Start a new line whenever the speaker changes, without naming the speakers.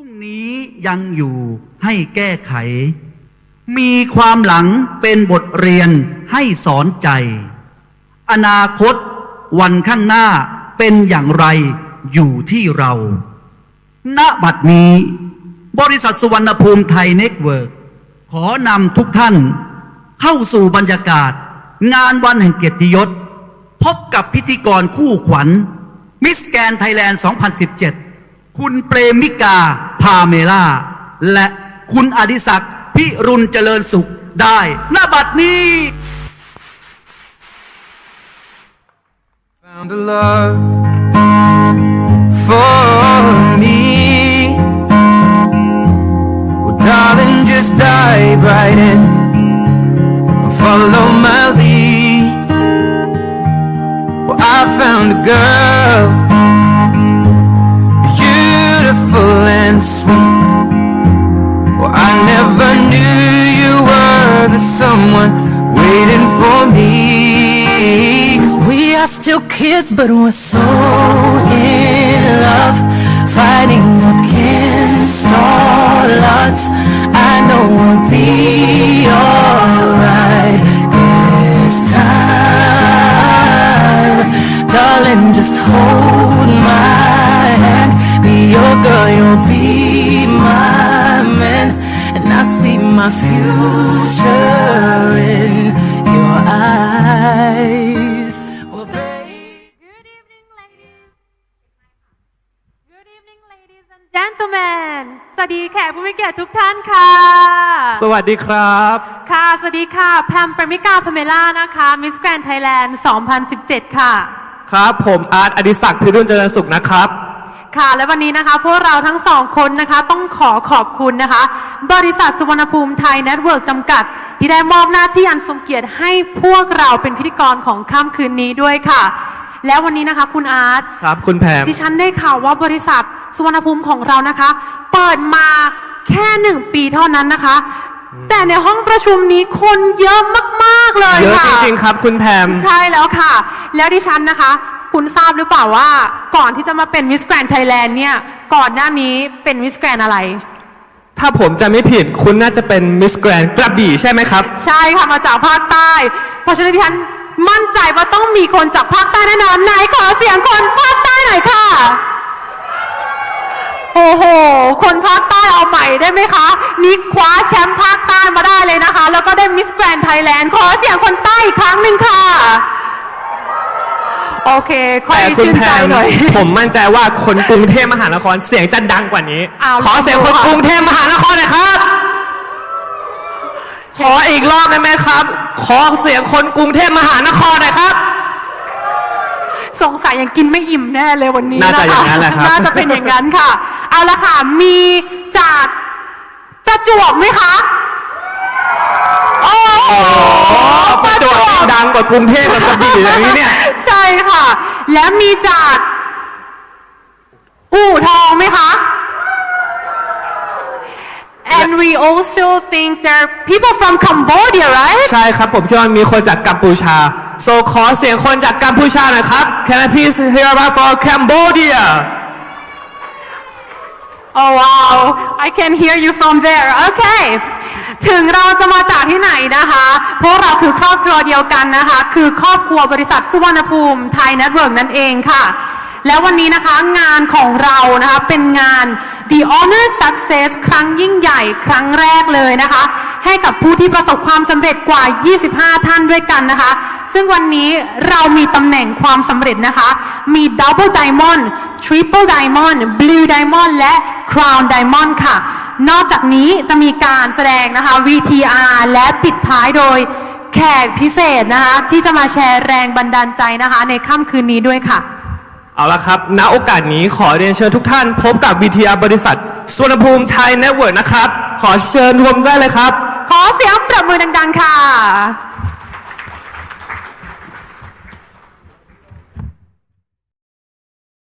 รุ่งนี้ยังอยู่ให้แก้ไข มีความหลังเป็นบทเรียนให้สอนใจ อนาคตวันข้างหน้าเป็นอย่างไรอยู่ที่เรา ณ บัดนี้ บริษัทสุวรรณภูมิไทยเน็ตเวิร์กขอนำทุกท่าน เข้าสู่บรรยากาศ งานวันแห่งเกียรติยศ พบกับพิธีกรคู่ขวัญมิสแกนไทยแลนด์ 2017 คุณเปรมิกา พาเมล่า และคุณอดิศักดิ์พิรุณเจริญสุขได้ณบัดนี้
Found a love for me. Well, darling, just dive right in follow my lead. Well, I found a girl, sweet. Well, I never knew you were the someone waiting for me. 'Cause we are still kids, but we're so in love, fighting against all odds. I know my future in your eyes. Well, babe.
Good evening, ladies. Good evening, ladies and gentlemen. สวัสดีแขกผู้มีเกียรติทุกท่านค่ะ
สวัสดีครับ
ค่ะ สวัสดีค่ะ แพมปรมิกาพเมล่านะคะมิสแกรนไทยแลนด์2017 ค่ะ
ครับ ผมอาร์ตอดิศักดิ์พิรุณเจริญสุขนะครับ
ค่ะและวันนี้นะคะพวกเราทั้งสองคนนะคะต้องขอขอบคุณนะคะ บริษัทสุวรรณภูมิไทยเน็ตเวิร์กจำกัด ที่ได้มอบหน้าที่อันทรงเกียรติให้พวกเราเป็นพิธีกรของค่ำคืนนี้ด้วยค่ะ แล้ววันนี้นะคะคุณอาร์ต
ครับคุณแพม
ดิฉันได้ข่าวว่าบริษัทสุวรรณภูมิของเรานะคะ เปิดมาแค่หนึ่งปีเท่านั้นนะคะ แต่ในห้องประชุมนี้คนเยอะมากๆเลย
เยอะ
ค่ะ
จริงๆครับ คุณแพม
ใช่แล้วค่ะ แล้วดิฉันนะคะ คุณทราบหรือเปล่าว่าก่อนที่จะมาเป็นมิสแกรนไทยแลนด์เนี่ยก่อนหน้านี้เป็นมิสแกรนอะไร
ถ้าผมจะไม่ผิดคุณน่าจะเป็นมิสแกรนกระบี่ใช่ไหมครับ
ใช่ค่ะมาจากภาคใต้ เพราะฉะนั้นดิฉันมั่นใจว่าต้องมีคนจากภาคใต้แน่นอนไหนขอเสียงคนภาคใต้หน่อยค่ะโอ้โห คนภาคใต้เอาใหม่ได้ไหมคะนี่คว้าแชมป์ภาคใต้มาได้เลยนะคะ แล้วก็ได้มิสแกรนไทยแลนด์ขอเสียงคนใต้อีกครั้งหนึ่งค่ะ โอเค ค่อย
แต่คุณ
ชื่น
แพ
ใจ
ม
หน่อย
ผมมั่นใจว่าคนกรุงเทพมหานครเสียงจะดังกว่านี้
เอา
ขอเสียงคนกรุงเทพมหานครหน่อยครับ ขออีกรอบได้ไหมครับ ขอเสียงคนกรุงเทพมหานครหน่อยครับ
สงสัยยังกินไม่อิ่มแน่เลยวันนี้
น่าจะอย่างนั้นแหละครับ
น่าจะเป็นอย่างนั้นค่ะ เอาละค่ะ มีจากประจวบไหมคะ โอ้โห
ประจวบนี่ดังกว่ากรุงเทพกับกระบี่อย่างนี้เนี่ย
ใช่ค่ะ และมีจากอู่ทองไหมคะ And we also think there are people from Cambodia, right?
ใช่ครับผมคิดว่ามีคนจากกัมพูชา so ขอเสียงคนจากกัมพูชาหน่อยครับ Can I please hear about for Cambodia
Oh wow I can hear you from there okay ถึงเราจะมาจากที่ไหนนะคะ พวกเราคือครอบครัวเดียวกันนะคะ คือครอบครัวบริษัทสุวรรณภูมิไทยเน็ตเวิร์กนั่นเองค่ะ แล้ววันนี้นะคะงานของเรานะคะเป็นงาน The Honor Success ครั้งยิ่งใหญ่ครั้งแรกเลยนะคะ ให้กับผู้ที่ประสบความสำเร็จกว่า 25 ท่านด้วยกันนะคะ ซึ่งวันนี้เรามีตำแหน่งความสำเร็จนะคะ มี Double Diamond Triple Diamond Blue Diamond และ Crown Diamond ค่ะ นอกจากนี้จะมีการแสดงนะคะ VTR และปิดท้ายโดยแขกพิเศษนะคะ ที่จะมาแชร์แรงบันดาลใจนะคะ ในค่ำคืนนี้ด้วยค่ะ
เอาละครับ ณ โอกาสนี้ขอเรียนเชิญทุกท่านพบกับ VTR บริษัทสวนภูมิไทยเน็ตเวิร์กนะครับ ขอเชิญรวมได้เลยครับ
ขอเสียงปรบมือดังๆค่ะ